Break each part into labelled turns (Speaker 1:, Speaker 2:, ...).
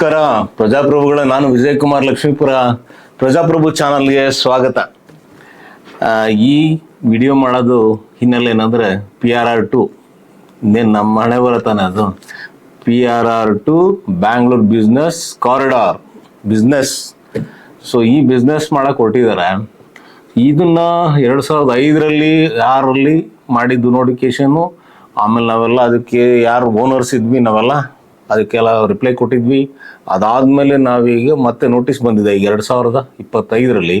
Speaker 1: ನಮಸ್ಕಾರ. ಪ್ರಜಾಪ್ರಭುಗಳ, ನಾನು ವಿಜಯ್ ಕುಮಾರ್ ಲಕ್ಷ್ಮೀಪುರ, ಪ್ರಜಾಪ್ರಭು ಚಾನಲ್ಗೆ ಸ್ವಾಗತ. ಈ ವಿಡಿಯೋ ಮಾಡೋದು ಹಿನ್ನೆಲೆ ಏನಂದ್ರೆ ಪಿ ಆರ್ ಆರ್ ಟು ಇನ್ನೇನು ನಮ್ಮ ಹಣೆ ಬರತಾನೆ ಅದು. P R R to Bangalore business corridor business so ಈ ಬಿಸ್ನೆಸ್ ಮಾಡಕ್ ಹೊರಟಿದ್ದಾರೆ ಇದನ್ನ ಎರಡು ಸಾವಿರದ ಐದರಲ್ಲಿ ಆರಲ್ಲಿ ಮಾಡಿದ್ದು ನೋಟಿಫಿಕೇಶನು ಆಮೇಲೆ ನಾವೆಲ್ಲ ಅದಕ್ಕೆ ಯಾರು ಓನರ್ಸ್ ಇದ್ವಿ ನಾವೆಲ್ಲ ಅದಕ್ಕೆಲ್ಲ ರಿಪ್ಲೈ ಕೊಟ್ಟಿದ್ವಿ. ಅದಾದ್ಮೇಲೆ ನಾವೀಗ ಮತ್ತೆ ನೋಟಿಸ್ ಬಂದಿದೆ. ಈಗ ಎರಡು ಸಾವಿರದ ಇಪ್ಪತ್ತೈದರಲ್ಲಿ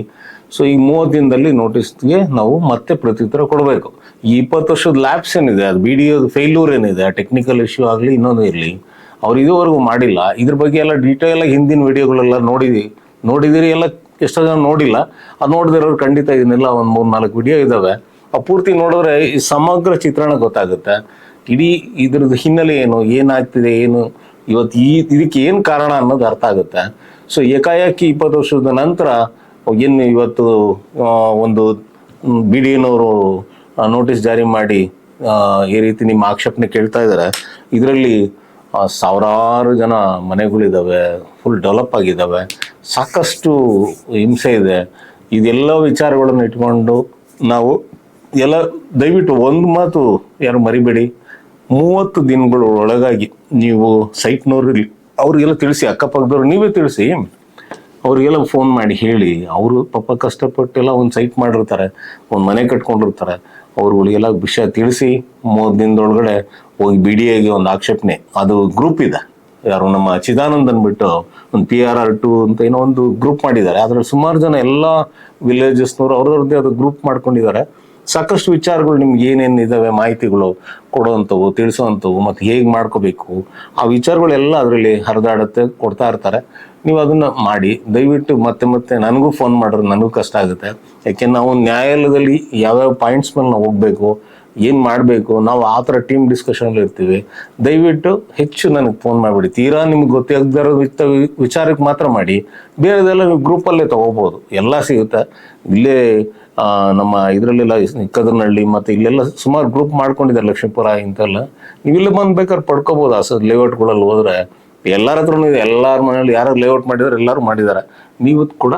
Speaker 1: ಸೊ ಈ ಮೂವತ್ತು ದಿನದಲ್ಲಿ ನೋಟಿಸ್ಗೆ ನಾವು ಮತ್ತೆ ಪ್ರತ್ಯುತ್ತರ ಕೊಡಬೇಕು. ಈ ಇಪ್ಪತ್ತು ವರ್ಷದ ಲ್ಯಾಬ್ಸ್ ಏನಿದೆ, ಅದು ಬಿ ಡಿ ಫೇಲ್ಯೂರ್ ಏನಿದೆ ಟೆಕ್ನಿಕಲ್ ಇಶ್ಯೂ ಆಗಲಿ, ಇನ್ನೊಂದು ಇರಲಿ, ಅವ್ರು ಇದುವರೆಗೂ ಮಾಡಿಲ್ಲ. ಇದ್ರ ಬಗ್ಗೆ ಎಲ್ಲ ಡೀಟೇಲ್ ಆಗಿ ಹಿಂದಿನ ವಿಡಿಯೋಗಳೆಲ್ಲ ನೋಡಿದ್ವಿ. ನೋಡಿದಿರಿ, ಎಲ್ಲ ಎಷ್ಟೋ ಜನ ನೋಡಿಲ್ಲ. ಅದು ನೋಡಿದಿರೋರು ಖಂಡಿತ ಇದನ್ನೆಲ್ಲ ಒಂದು ಮೂರು ನಾಲ್ಕು ವಿಡಿಯೋ ಇದ್ದಾವೆ ಆ ಪೂರ್ತಿ ನೋಡಿದ್ರೆ ಈ ಸಮಗ್ರ ಚಿತ್ರಣ ಗೊತ್ತಾಗುತ್ತೆ. ಇಡೀ ಇದ್ರದ್ದು ಹಿನ್ನೆಲೆ ಏನು, ಏನಾಗ್ತಿದೆ, ಏನು ಇವತ್ತು ಈ, ಇದಕ್ಕೆ ಏನು ಕಾರಣ ಅನ್ನೋದು ಅರ್ಥ ಆಗುತ್ತೆ. ಸೊ ಏಕಾಏಕಿ ಇಪ್ಪತ್ತು ವರ್ಷದ ನಂತರ ಏನು ಇವತ್ತು ಒಂದು ಬಿ ಡಿ ನೋಟಿಸ್ ಜಾರಿ ಮಾಡಿ ಈ ರೀತಿ ನಿಮ್ಮ ಆಕ್ಷೇಪಣೆ ಕೇಳ್ತಾ ಇದ್ದಾರೆ. ಇದರಲ್ಲಿ ಸಾವಿರಾರು ಜನ ಮನೆಗಳಿದ್ದಾವೆ ಫುಲ್ ಡೆವಲಪ್ ಆಗಿದ್ದಾವೆ. ಸಾಕಷ್ಟು ಹಿಂಸೆ ಇದೆ. ಇದೆಲ್ಲ ವಿಚಾರಗಳನ್ನು ಇಟ್ಕೊಂಡು ನಾವು ಎಲ್ಲ ದಯವಿಟ್ಟು ಒಂದು ಮಾತು ಯಾರು ಮರಿಬೇಡಿ. ಮೂವತ್ತು ದಿನಗಳ ಒಳಗಾಗಿ ನೀವು ಸೈಟ್ನವ್ರಿಗೆ ಅವ್ರಿಗೆಲ್ಲ ತಿಳಿಸಿ, ಅಕ್ಕಪಕ್ಕದವ್ರು ನೀವೇ ತಿಳಿಸಿ. ಅವ್ರಿಗೆಲ್ಲ ಫೋನ್ ಮಾಡಿ ಹೇಳಿ. ಅವರು ಪಾಪ ಕಷ್ಟಪಟ್ಟೆಲ್ಲ ಒಂದು ಸೈಟ್ ಮಾಡಿರ್ತಾರೆ, ಒಂದು ಮನೆ ಕಟ್ಕೊಂಡಿರ್ತಾರೆ. ಅವ್ರುಗಳಿಗೆಲ್ಲ ವಿಷಯ ತಿಳಿಸಿ, ಮೂವತ್ತು ದಿನದೊಳಗಡೆ ಹೋಗಿ ಬಿ ಡಿ ಎಗೆ ಒಂದು ಆಕ್ಷೇಪಣೆ. ಅದು ಗ್ರೂಪ್ ಇದೆ. ಯಾರು ನಮ್ಮ ಚಿದಾನಂದ್ ಅಂದ್ಬಿಟ್ಟು ಒಂದು ಪಿ ಆರ್ ಆರ್ ಟು ಅಂತ ಏನೋ ಒಂದು ಗ್ರೂಪ್ ಮಾಡಿದ್ದಾರೆ. ಅದ್ರಲ್ಲಿ ಸುಮಾರು ಜನ ಎಲ್ಲ ವಿಲೇಜಸ್ನವರು ಅವ್ರದ್ದೇ ಅದು ಗ್ರೂಪ್ ಮಾಡ್ಕೊಂಡಿದ್ದಾರೆ. ಸಾಕಷ್ಟು ವಿಚಾರಗಳು ನಿಮ್ಗೆ ಏನೇನು ಇದಾವೆ, ಮಾಹಿತಿಗಳು ಕೊಡುವಂಥವು, ತಿಳಿಸುವಂಥವು ಮತ್ತು ಹೇಗೆ ಮಾಡ್ಕೋಬೇಕು, ಆ ವಿಚಾರಗಳೆಲ್ಲ ಅದರಲ್ಲಿ ಹರಿದಾಡುತ್ತೆ, ಕೊಡ್ತಾ ಇರ್ತಾರೆ. ನೀವು ಅದನ್ನು ಮಾಡಿ, ದಯವಿಟ್ಟು ಮತ್ತೆ ಮತ್ತೆ ನನಗೂ ಫೋನ್ ಮಾಡಿದ್ರೆ ನನಗೂ ಕಷ್ಟ ಆಗುತ್ತೆ. ಯಾಕೆ, ನಾವು ನ್ಯಾಯಾಲಯದಲ್ಲಿ ಯಾವ್ಯಾವ ಪಾಯಿಂಟ್ಸ್ ಮೇಲೆ ನಾವು ಹೋಗ್ಬೇಕು ಏನು ಮಾಡಬೇಕು? ನಾವು ಆ ಥರ ಟೀಮ್ ಡಿಸ್ಕಷನ್ ಇರ್ತೀವಿ. ದಯವಿಟ್ಟು ಹೆಚ್ಚು ನನಗೆ ಫೋನ್ ಮಾಡಿಬಿಡಿ. ತೀರಾ ನಿಮ್ಗೆ ಗೊತ್ತಾಗದಿರೋ ವಿಚಾರಕ್ಕೆ ಮಾತ್ರ ಮಾಡಿ. ಬೇರೆದೆಲ್ಲ ನೀವು ಗ್ರೂಪಲ್ಲೇ ತಗೋಬೋದು. ಎಲ್ಲ ಸಿಗುತ್ತೆ. ಇಲ್ಲೇ ನಮ್ಮ ಇದರಲ್ಲೆಲ್ಲ ಕದರ್ನಹಳ್ಳಿ ಮತ್ತು ಇಲ್ಲೆಲ್ಲ ಸುಮಾರು ಗ್ರೂಪ್ ಮಾಡ್ಕೊಂಡಿದ್ದಾರೆ ಲಕ್ಷ್ಮೀಪುರ ಇಂತೆಲ್ಲ. ನೀವು ಇಲ್ಲಿ ಬಂದು ಬೇಕಾದ್ರೆ ಪಡ್ಕೋಬೋದು. ಆ ಸರ್ ಲೇಔಟ್ಗಳಲ್ಲಿ ಹೋದ್ರೆ ಎಲ್ಲರ ಹತ್ರನೂ ಇದೆ. ಎಲ್ಲರ ಮನೇಲಿ ಯಾರು ಲೇಔಟ್ ಮಾಡಿದಾರೆ ಎಲ್ಲರೂ ಮಾಡಿದ್ದಾರೆ. ನೀವು ಕೂಡ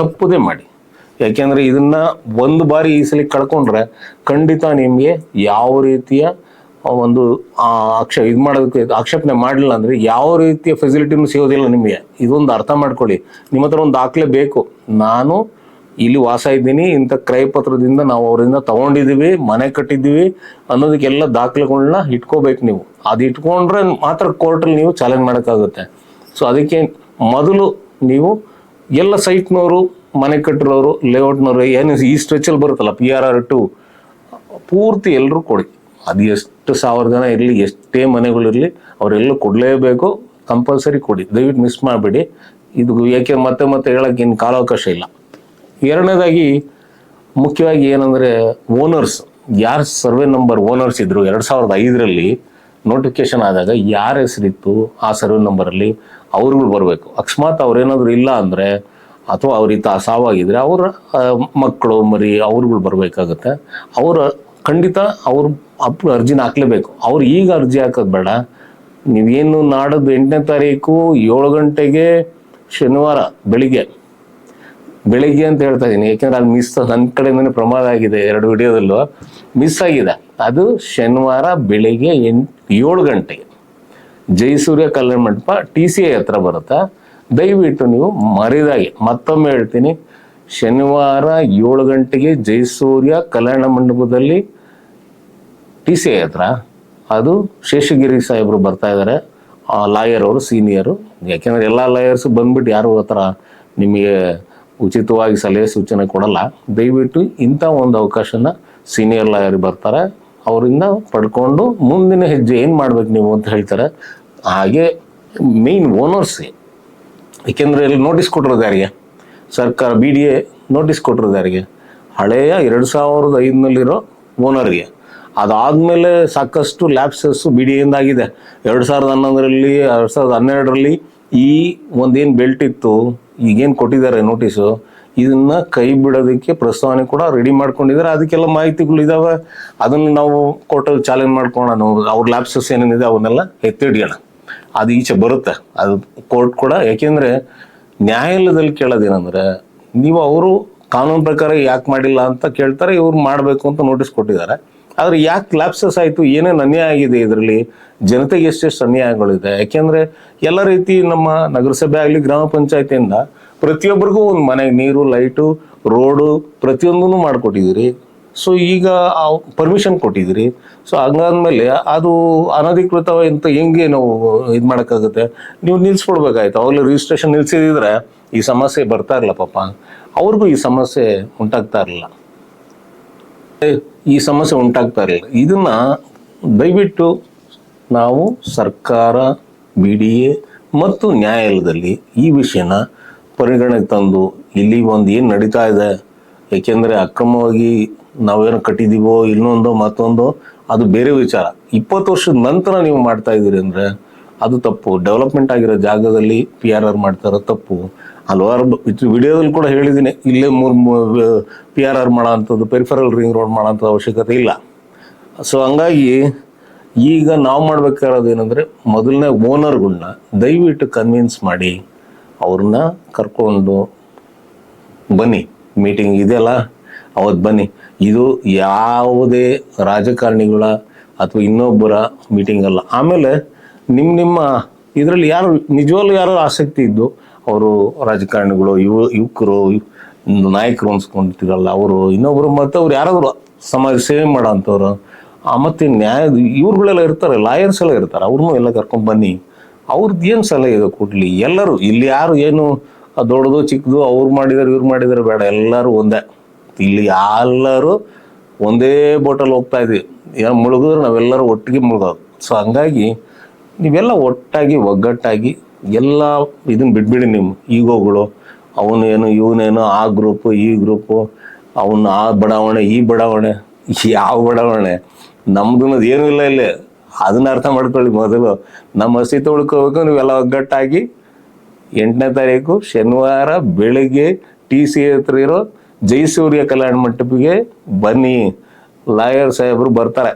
Speaker 1: ತಪ್ಪದೇ ಮಾಡಿ. ಯಾಕೆಂದ್ರೆ ಇದನ್ನ ಒಂದು ಬಾರಿ ಈ ಸಲ ಕಳ್ಕೊಂಡ್ರೆ ಖಂಡಿತ ನಿಮಗೆ ಯಾವ ರೀತಿಯ ಒಂದು ಆಕ್ಷ, ಇದು ಮಾಡೋದಕ್ಕೆ ಆಕ್ಷೇಪಣೆ ಮಾಡಲಿಲ್ಲ ಅಂದ್ರೆ ಯಾವ ರೀತಿಯ ಫೆಸಿಲಿಟಿನೂ ಸಿಗೋದಿಲ್ಲ ನಿಮಗೆ. ಇದೊಂದು ಅರ್ಥ ಮಾಡ್ಕೊಳ್ಳಿ. ನಿಮ್ಮ ಹತ್ರ ಒಂದು ದಾಖಲೆ ಬೇಕು. ನಾನು ಇಲ್ಲಿ ವಾಸ ಇದ್ದೀನಿ, ಇಂಥ ಕ್ರಯ ಪತ್ರದಿಂದ ನಾವು ಅವರಿಂದ ತಗೊಂಡಿದ್ದೀವಿ, ಮನೆ ಕಟ್ಟಿದ್ದೀವಿ ಅನ್ನೋದಕ್ಕೆಲ್ಲ ದಾಖಲೆಗಳನ್ನ ಇಟ್ಕೋಬೇಕು ನೀವು. ಅದು ಇಟ್ಕೊಂಡ್ರೆ ಮಾತ್ರ ಕೋರ್ಟಲ್ಲಿ ನೀವು ಚಾಲೆಂಜ್ ಮಾಡೋಕ್ಕಾಗುತ್ತೆ. ಸೊ ಅದಕ್ಕೆ ಮೊದಲು ನೀವು ಎಲ್ಲ ಸೈಟ್ನವರು ಮನೆ ಕಟ್ಟಿರೋರು ಲೇಔಟ್ನವರು ಏನು ಈ ಸ್ಟ್ರೆಚಲ್ಲಿ ಬರುತ್ತಲ್ಲ ಪಿ ಆರ್ ಆರ್ ಟು ಪೂರ್ತಿ ಎಲ್ಲರೂ ಕೊಡಿ. ಅದು ಎಷ್ಟು ಸಾವಿರ ಜನ ಇರಲಿ, ಎಷ್ಟೇ ಮನೆಗಳಿರಲಿ ಅವರೆಲ್ಲೂ ಕೊಡಲೇಬೇಕು ಕಂಪಲ್ಸರಿ ಕೊಡಿ. ದಯವಿಟ್ಟು ಮಿಸ್ ಮಾಡಬೇಡಿ. ಇದು ಏಕೆ ಮತ್ತೆ ಮತ್ತೆ ಹೇಳೋಕ್ಕೆ ಇನ್ನು ಕಾಲಾವಕಾಶ ಇಲ್ಲ. ಎರಡನೇದಾಗಿ, ಮುಖ್ಯವಾಗಿ ಏನಂದರೆ ಓನರ್ಸ್ ಯಾರು ಸರ್ವೆ ನಂಬರ್ ಓನರ್ಸ್ ಇದ್ದರು ಎರಡು ಸಾವಿರದ ಐದರಲ್ಲಿ ನೋಟಿಫಿಕೇಶನ್ ಆದಾಗ ಯಾರ ಹೆಸರಿತ್ತು ಆ ಸರ್ವೆ ನಂಬರಲ್ಲಿ ಅವ್ರುಗಳು ಬರಬೇಕು. ಅಕಸ್ಮಾತ್ ಅವ್ರೇನಾದರೂ ಇಲ್ಲ ಅಂದರೆ ಅಥವಾ ಅವ್ರಿತ ಸಾವಾಗಿದ್ರೆ ಅವರ ಮಕ್ಕಳು, ಮರಿ, ಅವ್ರುಗಳು ಬರಬೇಕಾಗತ್ತೆ. ಅವರ ಖಂಡಿತ ಅವ್ರು ಅಪ್ ಅರ್ಜಿನ ಹಾಕ್ಲೇಬೇಕು. ಅವ್ರು ಈಗ ಅರ್ಜಿ ಹಾಕೋದು ಬೇಡ. ನೀವೇನು ನಾಡದ್ದು ಎಂಟನೇ ತಾರೀಕು ಏಳು ಗಂಟೆಗೆ ಶನಿವಾರ ಬೆಳಿಗ್ಗೆ. ಬೆಳಿಗ್ಗೆ ಅಂತ ಹೇಳ್ತಾ ಇದ್ದೀನಿ ಯಾಕೆಂದ್ರೆ ಅದು ಮಿಸ್ ನನ್ನ ಕಡೆಯಿಂದನೇ ಪ್ರಮಾದ ಆಗಿದೆ, ಎರಡು ವಿಡಿಯೋದಲ್ಲೂ. ಮಿಸ್ ಆಗಿದೆ. ಅದು ಶನಿವಾರ ಬೆಳಿಗ್ಗೆ ಎಂಟು, ಏಳು ಗಂಟೆಗೆ. Jayasuriya Kalyana Mantapa T C I ಹತ್ರ ಬರುತ್ತೆ? ದಯವಿಟ್ಟು ನೀವು ಮರಿದಾಗಿ. ಮತ್ತೊಮ್ಮೆ ಹೇಳ್ತೀನಿ, ಶನಿವಾರ ಏಳು ಗಂಟೆಗೆ ಜಯಸೂರ್ಯ ಕಲ್ಯಾಣ ಮಂಟಪದಲ್ಲಿ ಟಿ ಸಿ ಐ ಹತ್ರ. ಅದು ಶೇಷಗಿರಿ ಸಾಹೇಬರು ಬರ್ತಾ ಇದ್ದಾರೆ ಆ ಲಾಯರ್ ಅವರು ಸೀನಿಯರು ಯಾಕೆಂದ್ರೆ ಎಲ್ಲ ಲಾಯರ್ಸ್ ಬಂದ್ಬಿಟ್ಟು ಯಾರು ಹತ್ರ ನಿಮಗೆ ಉಚಿತವಾಗಿ ಸಲಹೆ ಸೂಚನೆ ಕೊಡಲ್ಲ. ದಯವಿಟ್ಟು ಇಂಥ ಒಂದು ಅವಕಾಶನ ಸೀನಿಯರ್ ಲಾಯರ್ ಬರ್ತಾರೆ. ಅವರಿಂದ ಪಡ್ಕೊಂಡು ಮುಂದಿನ ಹೆಜ್ಜೆ ಏನು ಮಾಡ್ಬೇಕು ನೀವು ಅಂತ ಹೇಳ್ತಾರೆ. ಹಾಗೆ ಮೇನ್ ಓನರ್ಸ್ಗೆ ಏಕೆಂದರೆ ಇಲ್ಲಿ ನೋಟಿಸ್ ಕೊಟ್ಟಿರೋದು ಯಾರಿಗೆ? ಸರ್ಕಾರ ಬಿ ಡಿ ಎ ನೋಟಿಸ್ ಕೊಟ್ಟಿರೋದು ಯಾರಿಗೆ? ಹಳೆಯ ಎರಡು ಸಾವಿರದ ಐದನಲ್ಲಿರೋ ಓನರ್ಗೆ ಅದಾದಮೇಲೆ ಸಾಕಷ್ಟು ಲ್ಯಾಪ್ಸಸ್ಸು ಬಿ ಡಿ ಎಯಿಂದ ಆಗಿದೆ. ಎರಡು ಸಾವಿರದ ಹನ್ನೊಂದರಲ್ಲಿ, ಎರಡು ಸಾವಿರದ ಹನ್ನೆರಡರಲ್ಲಿ ಈ ಒಂದೇನು ಬೆಲ್ಟ್ ಇತ್ತು, ಈಗೇನು ಕೊಟ್ಟಿದ್ದಾರೆ ನೋಟಿಸು ಇದನ್ನು ಕೈ ಬಿಡೋದಕ್ಕೆ ಪ್ರಸ್ತಾವನೆ ಕೂಡ ರೆಡಿ ಮಾಡ್ಕೊಂಡಿದ್ದಾರೆ. ಅದಕ್ಕೆಲ್ಲ ಮಾಹಿತಿಗಳು ಇದ್ದಾವೆ ಅದನ್ನು ನಾವು ಕೋರ್ಟಲ್ಲಿ ಚಾಲೆಂಜ್ ಮಾಡ್ಕೊಳ್ಳೋಣ. ಅವ್ರ ಲ್ಯಾಬ್ಸಸ್ ಏನೇನಿದೆ ಅವನ್ನೆಲ್ಲ ಎತ್ತಿಡಿಯೋಣ. ಅದು ಈಚೆ ಬರುತ್ತೆ. ಅದು ಕೋರ್ಟ್ ಕೂಡ, ಯಾಕೆಂದ್ರೆ ನ್ಯಾಯಾಲಯದಲ್ಲಿ ಕೇಳೋದೇನಂದ್ರೆ, ನೀವು ಅವರು ಕಾನೂನು ಪ್ರಕಾರ ಯಾಕೆ ಮಾಡಿಲ್ಲ ಅಂತ ಕೇಳ್ತಾರೆ, ಇವ್ರು ಮಾಡಬೇಕು ಅಂತ ನೋಟಿಸ್ ಕೊಟ್ಟಿದ್ದಾರೆ. ಆದರೆ ಯಾಕೆ ಲ್ಯಾಪ್ಸಸ್ ಆಯಿತು, ಏನೇನು ಅನ್ಯಾಯ ಆಗಿದೆ ಇದರಲ್ಲಿ? ಜನತೆಗೆ ಎಷ್ಟೆಷ್ಟು ಅನ್ಯಾಯಗಳಿದೆ? ಯಾಕೆಂದ್ರೆ ಎಲ್ಲ ರೀತಿ ನಮ್ಮ ನಗರಸಭೆ ಆಗಲಿ, ಗ್ರಾಮ ಪಂಚಾಯತಿಯಿಂದ ಪ್ರತಿಯೊಬ್ಬರಿಗೂ ಒಂದು ಮನೆಗೆ ನೀರು, ಲೈಟು, ರೋಡು, ಪ್ರತಿಯೊಂದನ್ನು ಮಾಡಿಕೊಟ್ಟಿದ್ದೀರಿ. ಸೊ ಈಗ ಪರ್ಮಿಷನ್ ಕೊಟ್ಟಿದ್ದೀರಿ. ಸೊ ಹಂಗಾದ್ಮೇಲೆ ಅದು ಅನಧಿಕೃತ ಅಂತ ಹೆಂಗೆ ನಾವು ಇದು ಮಾಡೋಕ್ಕಾಗುತ್ತೆ? ನೀವು ನಿಲ್ಸ್ಬಿಡ್ಬೇಕಾಯ್ತು ಅವಾಗಲೇ ರಿಜಿಸ್ಟ್ರೇಷನ್ ನಿಲ್ಸಿದ್ರೆ ಈ ಸಮಸ್ಯೆ ಬರ್ತಾ ಇರಲ್ಲ ಪಾಪ. ಅವ್ರಿಗೂ ಈ ಸಮಸ್ಯೆ ಉಂಟಾಗ್ತಾ ಇರಲಿಲ್ಲ. ಈ ಸಮಸ್ಯೆ ಉಂಟಾಗ್ತಾ ಇರಲಿಲ್ಲ. ಇದನ್ನ ದಯವಿಟ್ಟು ನಾವು ಸರ್ಕಾರ ಬಿ ಡಿ ಎ ಮತ್ತು ನ್ಯಾಯಾಲಯದಲ್ಲಿ ಈ ವಿಷಯನ ಪರಿಗಣನೆಗೆ ತಂದು ಇಲ್ಲಿ ಒಂದು ಏನು ನಡೀತಾ ಇದೆ? ಏಕೆಂದರೆ ಅಕ್ರಮವಾಗಿ ನಾವೇನು ಕಟ್ಟಿದೀವೋ ಇನ್ನೊಂದೋ ಮತ್ತೊಂದೋ, ಅದು ಬೇರೆ ವಿಚಾರ. ಇಪ್ಪತ್ತು ವರ್ಷದ ನಂತರ ನೀವು ಮಾಡ್ತಾ ಇದ್ದೀರಿ ಅಂದರೆ ಅದು ತಪ್ಪು. ಡೆವಲಪ್ಮೆಂಟ್ ಆಗಿರೋ ಜಾಗದಲ್ಲಿ ಪಿ ಆರ್ ಆರ್ ಮಾಡ್ತಾರೋ ತಪ್ಪು. ಹಲವಾರು ವಿಡಿಯೋದಲ್ಲಿ ಕೂಡ ಹೇಳಿದ್ದೀನಿ, ಇಲ್ಲೇ ಮೂರು ಪಿ ಆರ್ ಆರ್ ಮಾಡೋ ಪೆರಿಫರಲ್ ರಿಂಗ್ ರೋಡ್ ಮಾಡೋ ಅಂಥದ್ದು ಅವಶ್ಯಕತೆ ಇಲ್ಲ. ಸೊ ಹಂಗಾಗಿ ಈಗ ನಾವು ಮಾಡ್ಬೇಕಾಗಿರೋದು ಏನಂದ್ರೆ ಮೊದಲನೇ ಓನರ್ಗಳನ್ನ ದಯವಿಟ್ಟು ಕನ್ವಿನ್ಸ್ ಮಾಡಿ ಅವ್ರನ್ನ ಕರ್ಕೊಂಡು ಬನ್ನಿ. ಮೀಟಿಂಗ್ ಇದೆಯಲ್ಲ? ಅವತ್ತು ಬನ್ನಿ. ಇದು ಯಾವುದೇ ರಾಜಕಾರಣಿಗಳ ಅಥವಾ ಇನ್ನೊಬ್ಬರ ಮೀಟಿಂಗ್ ಅಲ್ಲ. ಆಮೇಲೆ ನಿಮ್ಮ ನಿಮ್ಮ ಇದರಲ್ಲಿ ಯಾರು ನಿಜವಾಗ್ಲೂ ಯಾರು ಆಸಕ್ತಿ ಇದ್ದು ಅವರು ರಾಜಕಾರಣಿಗಳು ಯುವ ಯುವಕರು ನಾಯಕರು ಅನ್ಸ್ಕೊಂಡಿರ್ತೀರಲ್ಲ ಅವರು ಇನ್ನೊಬ್ಬರು ಮತ್ತು ಅವ್ರು ಯಾರಾದರೂ ಸಮಾಜ ಸೇವೆ ಮಾಡೋ ಅಂಥವ್ರು ಆ, ನ್ಯಾಯ ಇವ್ರುಗಳೆಲ್ಲ ಇರ್ತಾರೆ ಲಾಯರ್ಸ್ ಎಲ್ಲ ಇರ್ತಾರೆ ಅವ್ರನ್ನೂ ಎಲ್ಲ ಕರ್ಕೊಂಡು ಬನ್ನಿ. ಅವ್ರದ್ದು ಏನು ಸಲಹೆ ಇದೆ ಕೊಡಲಿ? ಎಲ್ಲರೂ ಇಲ್ಲಿ ಯಾರು ಏನು ದೊಡ್ಡದು, ಚಿಕ್ಕದು, ಅವ್ರು ಮಾಡಿದಾರೆ, ಇವ್ರು ಮಾಡಿದಾರೆ ಬೇಡ, ಎಲ್ಲರೂ ಒಂದೇ. ಇಲ್ಲಿ ಎಲ್ಲರೂ ಒಂದೇ ಬೋಟಲ್ಲಿ ಹೋಗ್ತಾ ಇದ್ವಿ. ಏನು ಮುಳುಗಿದ್ರೆ ನಾವೆಲ್ಲರೂ ಒಟ್ಟಿಗೆ ಮುಳುಗೋದು. ಸೊ ಹಂಗಾಗಿ ನೀವೆಲ್ಲ ಒಟ್ಟಾಗಿ, ಒಗ್ಗಟ್ಟಾಗಿ ಎಲ್ಲ ಇದನ್ನ ಬಿಟ್ಬಿಡಿ ನಿಮ್ಮ ಈಗೋಗಳು. ಅವನೇನು, ಇವನೇನು, ಆ ಗ್ರೂಪು ಈ ಗ್ರೂಪು ಅವನು ಆ ಬಡಾವಣೆ, ಈ ಬಡಾವಣೆ, ಯಾವ ಬಡಾವಣೆ. ನಮ್ದು ಏನೂ ಇಲ್ಲ ಇಲ್ಲಿ. ಅದನ್ನ ಅರ್ಥ ಮಾಡ್ಕೊಳ್ಳಿ ಮೊದಲು. ನಮ್ಮ ಅಸ್ತಿತ್ವ ಉಳ್ಕೋಬೇಕು ನೀವೆಲ್ಲ ಒಗ್ಗಟ್ಟಾಗಿ ಎಂಟನೇ ತಾರೀಕು ಶನಿವಾರ ಬೆಳಿಗ್ಗೆ ಟಿ ಸಿ ಹತ್ರ ಇರೋ ಜಯಸೂರ್ಯ ಕಲ್ಯಾಣ ಮಂಟಪಿಗೆ ಬನ್ನಿ. ಲಾಯರ್ ಸಾಹೇಬರು ಬರ್ತಾರೆ.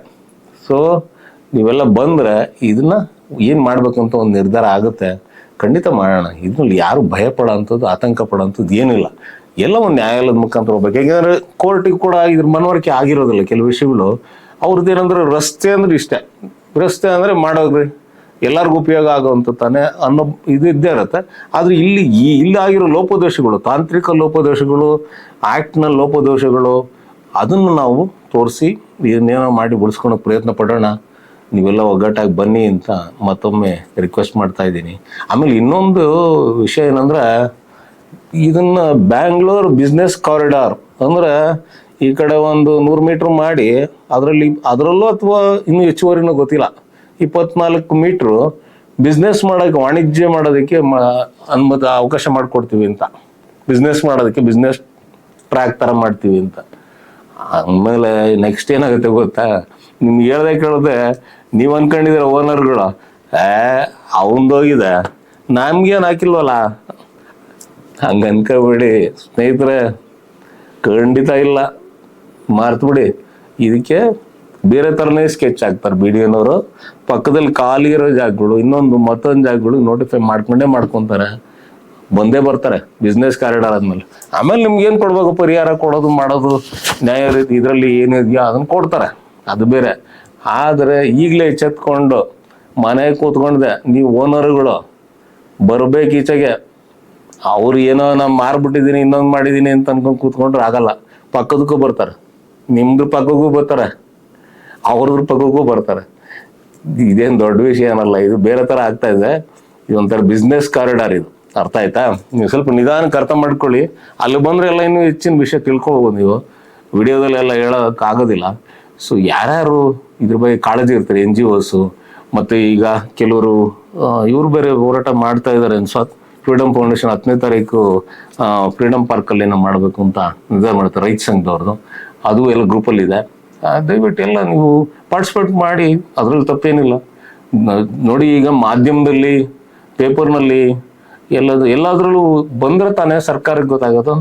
Speaker 1: ಸೊ ನೀವೆಲ್ಲ ಬಂದರೆ ಇದನ್ನ ಏನು ಮಾಡಬೇಕಂತ ಒಂದು ನಿರ್ಧಾರ ಆಗುತ್ತೆ. ಖಂಡಿತ ಮಾಡೋಣ. ಇದ್ರಲ್ಲಿ ಯಾರು ಭಯ ಪಡೋ ಅಂಥದ್ದು ಆತಂಕ ಪಡೋಂಥದ್ದು ಏನಿಲ್ಲ. ಎಲ್ಲ ಒಂದು ನ್ಯಾಯಾಲಯದ ಮುಖಾಂತರ ಹೋಗ್ಬೇಕು. ಯಾಕೆಂದರೆ ಕೋರ್ಟಿಗೆ ಕೂಡ ಇದ್ರ ಮನವರಿಕೆ ಆಗಿರೋದಿಲ್ಲ. ಕೆಲವು ವಿಷಯಗಳು ಅವ್ರದ್ದು ಏನಂದ್ರೆ ರಸ್ತೆ ಅಂದ್ರೆ ಇಷ್ಟ. ರಸ್ತೆ ಅಂದರೆ ಮಾಡೋದ್ರಿ. ಎಲ್ಲರಿಗೂ ಉಪಯೋಗ ಆಗುವಂಥ ತಾನೆ ಅನ್ನೋ ಇದು ಇದ್ದೇ ಇರುತ್ತೆ. ಆದರೆ ಇಲ್ಲಿ ಈ ಇಲ್ಲಿ ಆಗಿರೋ ಲೋಪದೋಷಗಳು, ತಾಂತ್ರಿಕ ಲೋಪದೋಷಗಳು ಆ್ಯಕ್ಟ್ನ ಲೋಪದೋಷಗಳು, ಅದನ್ನು ನಾವು ತೋರಿಸಿ ಇದನ್ನೇನೋ ಮಾಡಿ ಉಳಿಸ್ಕೊಳೋ ಪ್ರಯತ್ನ ಪಡೋಣ. ನೀವೆಲ್ಲ ಒಗ್ಗಟ್ಟಾಗಿ ಬನ್ನಿ ಅಂತ ಮತ್ತೊಮ್ಮೆ ರಿಕ್ವೆಸ್ಟ್ ಮಾಡ್ತಾ ಇದ್ದೀನಿ. ಆಮೇಲೆ ಇನ್ನೊಂದು ವಿಷಯ ಏನಂದ್ರೆ, ಇದನ್ನ ಬ್ಯಾಂಗ್ಳೂರ್ ಬಿಸ್ನೆಸ್ ಕಾರಿಡಾರ್ ಅಂದ್ರೆ ಈ ಕಡೆ ಒಂದು ನೂರು ಮೀಟರ್ ಮಾಡಿ, ಅದರಲ್ಲಿ, ಅದರಲ್ಲೂ ಅಥವಾ ಇನ್ನೂ ಹೆಚ್ಚುವರಿನೂ ಗೊತ್ತಿಲ್ಲ. ಇಪ್ಪತ್ನಾಲ್ಕು ಮೀಟ್ರು ಬಿಸ್ನೆಸ್ ಮಾಡೋಕೆ ವಾಣಿಜ್ಯ ಮಾಡೋದಕ್ಕೆ ಅನುಮತ ಅವಕಾಶ ಮಾಡಿಕೊಡ್ತೀವಿ ಅಂತ. ಬಿಸ್ನೆಸ್ ಮಾಡೋದಕ್ಕೆ ಬಿಸ್ನೆಸ್ ಟ್ರ್ಯಾಕ್ ಥರ ಮಾಡ್ತೀವಿ ಅಂತ. ಆಮೇಲೆ ನೆಕ್ಸ್ಟ್ ಏನಾಗುತ್ತೆ ಗೊತ್ತಾ? ನಿಮ್ಗೆ ಹೇಳ್ದೆ ಕೇಳಿದೆ, ನೀವು ಅನ್ಕೊಂಡಿದ್ದೀರ ಓನರ್ಗಳು ಏ ಅವಂದೋಗಿದೆ ನಮ್ಗೇನು ಹಾಕಿಲ್ವಲ್ಲ? ಹಂಗೆ ಅನ್ಕೋಬೇಡಿ. ಸ್ನೇಹಿತರೆ, ಖಂಡಿತ ಇಲ್ಲ. ಮಾರ್ತ್ಬಿಡಿ ಇದಕ್ಕೆ ಬೇರೆ ಥರನೇ ಸ್ಕೆಚ್ ಹಾಕ್ತಾರೆ ಬಿ ಡಿ ಪಕ್ಕದಲ್ಲಿ ಖಾಲಿ ಇರೋ ಜಾಗಗಳು, ಇನ್ನೊಂದು ಮತ್ತೊಂದು ಜಾಗಗಳು ನೋಟಿಫೈ ಮಾಡ್ಕೊಂಡೇ ಮಾಡ್ಕೊಂತಾರೆ. ಬಂದೇ ಬರ್ತಾರೆ ಬಿಸ್ನೆಸ್ ಕಾರಿಡಾರ್ ಆದ್ಮೇಲೆ. ಆಮೇಲೆ ನಿಮ್ಗೆ ಏನು ಕೊಡ್ಬೇಕು? ಪರಿಹಾರ ಕೊಡೋದು, ಮಾಡೋದು, ನ್ಯಾಯ ರೀತಿ ಇದರಲ್ಲಿ ಏನಿದೆಯೋ ಅದನ್ನ ಕೊಡ್ತಾರೆ. ಅದು ಬೇರೆ. ಆದರೆ ಈಗಲೇ ಎಚ್ಚೆತ್ಕೊಂಡು ಮನೆಗೆ ಕೂತ್ಕೊಂಡೆ ನೀವು ಓನರ್ಗಳು ಬರ್ಬೇಕು ಈಚೆಗೆ. ಅವ್ರು ಏನೋ ನಾನು ಮಾರ್ಬಿಟ್ಟಿದ್ದೀನಿ ಇನ್ನೊಂದು ಮಾಡಿದ್ದೀನಿ ಅಂತ ಅನ್ಕೊಂಡು ಕೂತ್ಕೊಂಡ್ರೆ ಆಗಲ್ಲ. ಪಕ್ಕದಕ್ಕೂ ಬರ್ತಾರೆ. ನಿಮ್ದು ಪಕ್ಕಕ್ಕೂ ಬರ್ತಾರೆ. ಅವ್ರದ್ರ ಪಕ್ಕಕ್ಕೂ ಬರ್ತಾರೆ. ಇದೇನು ದೊಡ್ಡ ವಿಷಯ ಏನಲ್ಲ, ಇದು ಬೇರೆ ಥರ ಆಗ್ತಾ ಇದೆ. ಇದೊಂಥರ ಬಿಸ್ನೆಸ್ ಕಾರಿಡಾರ್ ಇದು. ಅರ್ಥ ಆಯ್ತಾ? ನೀವು ಸ್ವಲ್ಪ ನಿಧಾನಕ್ಕೆ ಅರ್ಥ ಮಾಡ್ಕೊಳ್ಳಿ. ಅಲ್ಲಿ ಬಂದ್ರೆ ಎಲ್ಲ ಇನ್ನೂ ಹೆಚ್ಚಿನ ವಿಷಯ ತಿಳ್ಕೊಬೋದು ನೀವು. ವಿಡಿಯೋದಲ್ಲೆಲ್ಲ ಹೇಳೋಕೆ ಆಗೋದಿಲ್ಲ. ಸೊ ಯಾರ್ಯಾರು ಇದ್ರ ಬಗ್ಗೆ ಕಾಳಜಿ ಇರ್ತಾರೆ ಎನ್ ಜಿ ಓಸು ಮತ್ತು ಈಗ ಕೆಲವರು ಇವ್ರು ಬೇರೆ ಹೋರಾಟ ಮಾಡ್ತಾ ಇದ್ದಾರೆ ಅನ್ಸತ್ ಫ್ರೀಡಮ್ ಫೌಂಡೇಶನ್ ಹತ್ತನೇ ತಾರೀಕು ಫ್ರೀಡಮ್ ಪಾರ್ಕಲ್ಲಿ ಏನೋ ಮಾಡಬೇಕು ಅಂತ ನಿರ್ಧಾರ ಮಾಡ್ತಾರೆ, ರೈತ ಸಂಘದವ್ರದ್ದು. ಅದು ಎಲ್ಲ ಗ್ರೂಪಲ್ಲಿದೆ ದಯವಿಟ್ಟು ಎಲ್ಲ ನೀವು ಪಾರ್ಟಿಸಿಪೇಟ್ ಮಾಡಿ, ಅದರಲ್ಲಿ ತಪ್ಪೇನಿಲ್ಲ. ನೋಡಿ ಈಗ ಮಾಧ್ಯಮದಲ್ಲಿ, ಪೇಪರ್ನಲ್ಲಿ, ಎಲ್ಲದು, ಎಲ್ಲದರಲ್ಲೂ ಬಂದ್ರೆ ತಾನೇ ಸರ್ಕಾರಕ್ಕೆ ಗೊತ್ತಾಗೋದು,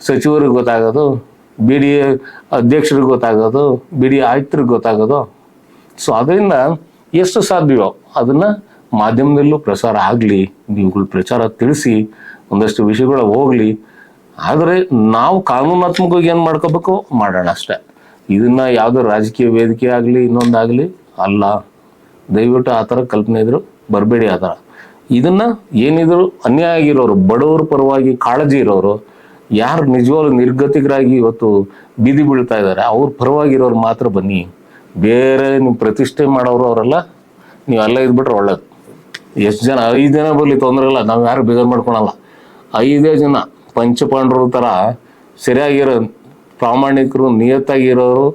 Speaker 1: ಸಚಿವರಿಗೆ ಗೊತ್ತಾಗೋದು ಬಿ ಡಿ ಎ ಅಧ್ಯಕ್ಷರಿಗೆ ಗೊತ್ತಾಗೋದು ಬಿ ಡಿ ಆಯುಕ್ತರಿಗೆ ಗೊತ್ತಾಗೋದು. ಸೊ ಅದರಿಂದ ಎಷ್ಟು ಸಾಧ್ಯವೋ ಅದನ್ನ ಮಾಧ್ಯಮದಲ್ಲೂ ಪ್ರಸಾರ ಆಗಲಿ, ನೀವುಗಳು ಪ್ರಚಾರ ತಿಳಿಸಿ, ಒಂದಷ್ಟು ವಿಷಯಗಳು ಹೋಗಲಿ. ಆದರೆ ನಾವು ಕಾನೂನಾತ್ಮಕವಾಗಿ ಏನು ಮಾಡ್ಕೋಬೇಕು ಮಾಡೋಣ ಅಷ್ಟೇ. ಇದನ್ನ ಯಾವುದೋ ರಾಜಕೀಯ ವೇದಿಕೆ ಆಗಲಿ ಇನ್ನೊಂದಾಗಲಿ ಅಲ್ಲ. ದಯವಿಟ್ಟು ಆ ಥರ ಕಲ್ಪನೆ ಇದ್ರು ಬರಬೇಡಿ ಆ ಥರ. ಇದನ್ನ ಏನಿದ್ರು ಅನ್ಯಾಯ ಆಗಿರೋರು, ಬಡವರ ಪರವಾಗಿ ಕಾಳಜಿ ಇರೋರು, ಯಾರು ನಿಜವಾಗ್ಲೂ ನಿರ್ಗತಿಕರಾಗಿ ಇವತ್ತು ಬೀದಿ ಬೀಳ್ತಾ ಇದ್ದಾರೆ, ಅವ್ರ ಪರವಾಗಿರೋರು ಮಾತ್ರ ಬನ್ನಿ. ಬೇರೆ ನೀವು ಪ್ರತಿಷ್ಠೆ ಮಾಡೋರು ಅವರೆಲ್ಲ, ನೀವು ಅಲ್ಲೇ ಇದ್ಬಿಟ್ರೆ ಒಳ್ಳೇದು. ಎಷ್ಟು ಜನ, ಐದು ಜನ ಬರಲಿ, ತೊಂದರೆ ಇಲ್ಲ, ನಾವು ಯಾರು ಬೇಜಾರು ಮಾಡ್ಕೊಳಲ್ಲ. ಐದೇ ಜನ ಪಂಚಪಾಂಡ್ರ ಥರ ಸರಿಯಾಗಿರೋ ಪ್ರಾಮಾಣಿಕರು, ನಿಯತ್ತಾಗಿರೋರು,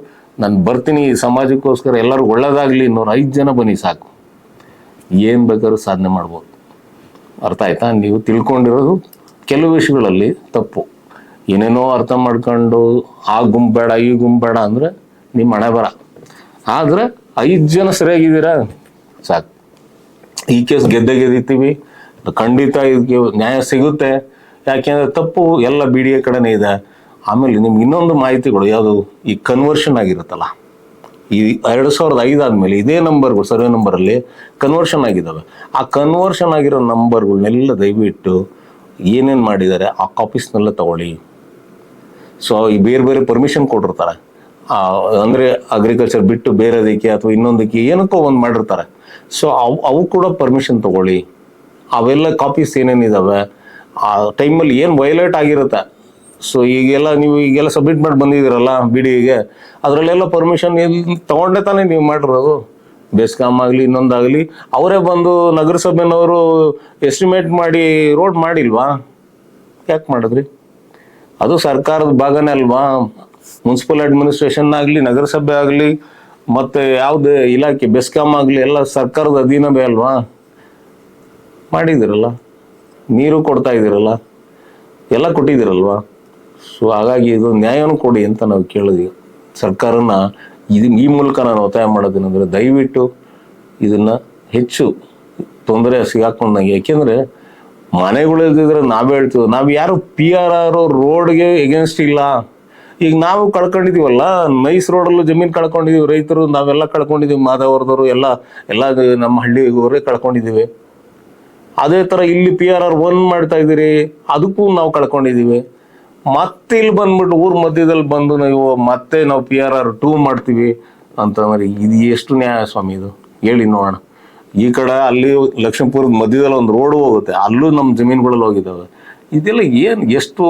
Speaker 1: ನಾನು ಬರ್ತೀನಿ ಈ ಸಮಾಜಕ್ಕೋಸ್ಕರ ಎಲ್ಲರೂ ಒಳ್ಳೇದಾಗಲಿ ಇನ್ನೂರು ಐದು ಜನ ಬನ್ನಿ ಸಾಕು. ಏನು ಬೇಕಾದ್ರೂ ಸಾಧನೆ ಮಾಡ್ಬೋದು. ಅರ್ಥ ಆಯ್ತಾ? ನೀವು ತಿಳ್ಕೊಂಡಿರೋದು ಕೆಲವು ವಿಷಯಗಳಲ್ಲಿ ತಪ್ಪು. ಏನೇನೋ ಅರ್ಥ ಮಾಡ್ಕೊಂಡು ಆ ಗುಂಪು ಬೇಡ, ಈ ಗುಂಪು ಅಂದರೆ ನಿಮ್ಮ ಹಣೆ ಬರ. ಆದರೆ ಐದು ಜನ ಸರಿಯಾಗಿದ್ದೀರಾ? ಸಾಕು. ಈ ಕೇಸ್ ಗೆದ್ದೆ ಗೆದ್ದಿತ್ತೀವಿ ಖಂಡಿತ ಇದಕ್ಕೆ ನ್ಯಾಯ ಸಿಗುತ್ತೆ. ಯಾಕೆಂದ್ರೆ ತಪ್ಪು ಎಲ್ಲ ಬಿ ಎ ಕಡೆನೇ ಇದೆ. ಆಮೇಲೆ ನಿಮ್ಗೆ ಇನ್ನೊಂದು ಮಾಹಿತಿಗಳು ಯಾವುದು? ಈ ಕನ್ವರ್ಷನ್ ಆಗಿರುತ್ತಲ್ಲ. ಈ ಎರಡು ಸಾವಿರದ ಐದು ಆದ್ಮೇಲೆ ಇದೇ ನಂಬರ್ಗಳು ಸರ್ವೆ ನಂಬರಲ್ಲಿ ಕನ್ವರ್ಷನ್ ಆಗಿದ್ದಾವೆ. ಆ ಕನ್ವರ್ಷನ್ ಆಗಿರೋ ನಂಬರ್ಗಳನ್ನೆಲ್ಲ ದಯವಿಟ್ಟು ಏನೇನು ಮಾಡಿದ್ದಾರೆ, ಆ ಕಾಪೀಸ್ನೆಲ್ಲ ತಗೊಳ್ಳಿ. ಸೊ ಈ ಬೇರೆ ಬೇರೆ ಪರ್ಮಿಷನ್ ಕೊಟ್ಟಿರ್ತಾರೆ. ಅಂದರೆ ಅಗ್ರಿಕಲ್ಚರ್ ಬಿಟ್ಟು ಬೇರೆದಕ್ಕೆ ಅಥವಾ ಇನ್ನೊಂದಕ್ಕೆ ಏನಕ್ಕೋ ಒಂದು ಮಾಡಿರ್ತಾರೆ. ಸೊ ಅವು ಅವು ಕೂಡ ಪರ್ಮಿಷನ್ ತಗೊಳ್ಳಿ. ಅವೆಲ್ಲ ಕಾಪೀಸ್ ಏನೇನಿದ್ದಾವೆ ಆ ಟೈಮಲ್ಲಿ ಏನು ವೈಲೇಟ್ ಆಗಿರುತ್ತೆ? ಸೊ ಈಗೆಲ್ಲ ನೀವು ಈಗೆಲ್ಲ ಸಬ್ಮಿಟ್ ಮಾಡಿ ಬಂದಿದ್ದೀರಲ್ಲ ಬಿ ಡಿಗೆ ಅದರಲ್ಲೆಲ್ಲ ಪರ್ಮಿಷನ್ ಎಲ್ಲಿ ತಗೊಂಡೇ ತಾನೇ ನೀವು ಮಾಡಿರೋದು. ಬೆಸ್ಕಾಮ್ ಆಗಲಿ, ಇನ್ನೊಂದಾಗಲಿ, ಅವರೇ ಬಂದು ನಗರಸಭೆನವರು ಎಸ್ಟಿಮೇಟ್ ಮಾಡಿ ರೋಡ್ ಮಾಡಿಲ್ವಾ? ಯಾಕೆ ಮಾಡಿದ್ರಿ? ಅದು ಸರ್ಕಾರದ ಭಾಗನೇ ಅಲ್ವಾ? ಮುನ್ಸಿಪಲ್ ಅಡ್ಮಿನಿಸ್ಟ್ರೇಷನ್ ಆಗಲಿ, ನಗರಸಭೆ ಆಗಲಿ, ಮತ್ತೆ ಯಾವುದೇ ಇಲಾಖೆ ಬೆಸ್ಕಾಮ್ ಆಗಲಿ, ಎಲ್ಲ ಸರ್ಕಾರದ ಅಧೀನವೇ ಅಲ್ವಾ? ಮಾಡಿದ್ದೀರಲ್ಲ. ನೀರು ಕೊಡ್ತಾ ಇದ್ದೀರಲ್ಲ. ಎಲ್ಲ ಕೊಟ್ಟಿದ್ದೀರಲ್ವಾ? ಸೊ ಹಾಗಾಗಿ ಇದು ನ್ಯಾಯವನ್ನು ಕೊಡಿ ಅಂತ ನಾವು ಕೇಳಿದ್ವಿ. ಸರ್ಕಾರನ ಇದು ಈ ಮೂಲಕ ನಾನು ಒತ್ತಾಯ ಮಾಡೋದೇನೆಂದ್ರೆ ದಯವಿಟ್ಟು ಇದನ್ನ ಹೆಚ್ಚು ತೊಂದರೆ ಸಿಗಾಕೊಂಡಂಗೆ. ಯಾಕೆಂದ್ರೆ ಮನೆಗಳಿದ್ರೆ ನಾವೇ ಹೇಳ್ತೀವಿ, ನಾವು ಯಾರು ಪಿ ಆರ್ ಆರ್ ರೋಡ್ಗೆ ಎಗೇನ್ಸ್ಟ್ ಇಲ್ಲ. ಈಗ ನಾವು ಕಳ್ಕೊಂಡಿದೀವಲ್ಲ, ನೈಸ್ ರೋಡಲ್ಲೂ ಜಮೀನು ಕಳ್ಕೊಂಡಿದೀವಿ, ರೈತರು ನಾವೆಲ್ಲ ಕಳ್ಕೊಂಡಿದೀವಿ, ಮಾದವರದವರು ಎಲ್ಲ ಎಲ್ಲ ನಮ್ಮ ಹಳ್ಳಿಗೋರೇ ಕಳ್ಕೊಂಡಿದೀವಿ. ಅದೇ ತರ ಇಲ್ಲಿ ಪಿ ಆರ್ ಆರ್ ಒನ್ ಮಾಡ್ತಾ ಇದೀರಿ ಅದಕ್ಕೂ ನಾವು ಕಳ್ಕೊಂಡಿದೀವಿ. ಮತ್ತೆ ಇಲ್ಲಿ ಬಂದ್ಬಿಟ್ಟು ಊರ್ ಮಧ್ಯದಲ್ಲಿ ಬಂದು ನೀವು ಮತ್ತೆ ನಾವು ಪಿ ಆರ್ ಆರ್ ಟೂ ಮಾಡ್ತೀವಿ ಅಂತಂದ್ರೆ ಇದು ಎಷ್ಟು ನ್ಯಾಯ ಸ್ವಾಮಿ ಇದು? ಹೇಳಿ ನೋಡೋಣ. ಈ ಕಡೆ ಅಲ್ಲಿ ಲಕ್ಷ್ಮೀಪುರದ ಮಧ್ಯದಲ್ಲಿ ಒಂದು ರೋಡ್ ಹೋಗುತ್ತೆ. ಅಲ್ಲೂ ನಮ್ಮ ಜಮೀನುಗಳಲ್ಲಿ ಹೋಗಿದ್ದಾವೆ. ಇದೆಲ್ಲ ಏನು ಎಷ್ಟು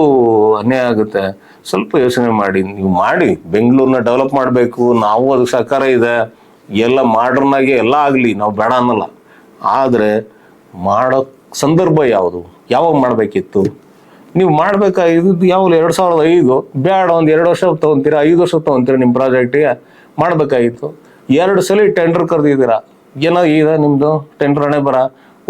Speaker 1: ಅನ್ಯಾಯ ಆಗುತ್ತೆ? ಸ್ವಲ್ಪ ಯೋಚನೆ ಮಾಡಿ. ನೀವು ಮಾಡಿ. ಬೆಂಗಳೂರನ್ನ ಡೆವಲಪ್ ಮಾಡಬೇಕು. ನಾವು ಅದಕ್ಕೆ ಸಹಕಾರ ಇದೆ. ಎಲ್ಲ ಮಾಡರ್ನ್ ಆಗಿ ಎಲ್ಲ ಆಗಲಿ. ನಾವು ಬೇಡ ಅನ್ನಲ್ಲ. ಆದರೆ ಮಾಡೋ ಸಂದರ್ಭ ಯಾವುದು? ಯಾವಾಗ ಮಾಡಬೇಕಿತ್ತು? ನೀವು ಮಾಡ್ಬೇಕಾಗಿದ್ದು ಯಾವಾಗಲೂ ಎರಡು ಸಾವಿರದ ಐದು? ಬೇಡ ಒಂದು ಎರಡು ವರ್ಷ ತೊಗೊಂತೀರಾ, ಐದು ವರ್ಷ ತೊಗೊಂತೀರಾ ನಿಮ್ಮ ಪ್ರಾಜೆಕ್ಟಿಗೆ ಮಾಡಬೇಕಾಗಿತ್ತು. ಎರಡು ಸಲ ಟೆಂಡರ್ ಕರೆದಿದ್ದೀರಾ? ಏನೋ ಈಗ ನಿಮ್ಮದು ಟೆಂಡರ್ ಹಣೆ ಬರ.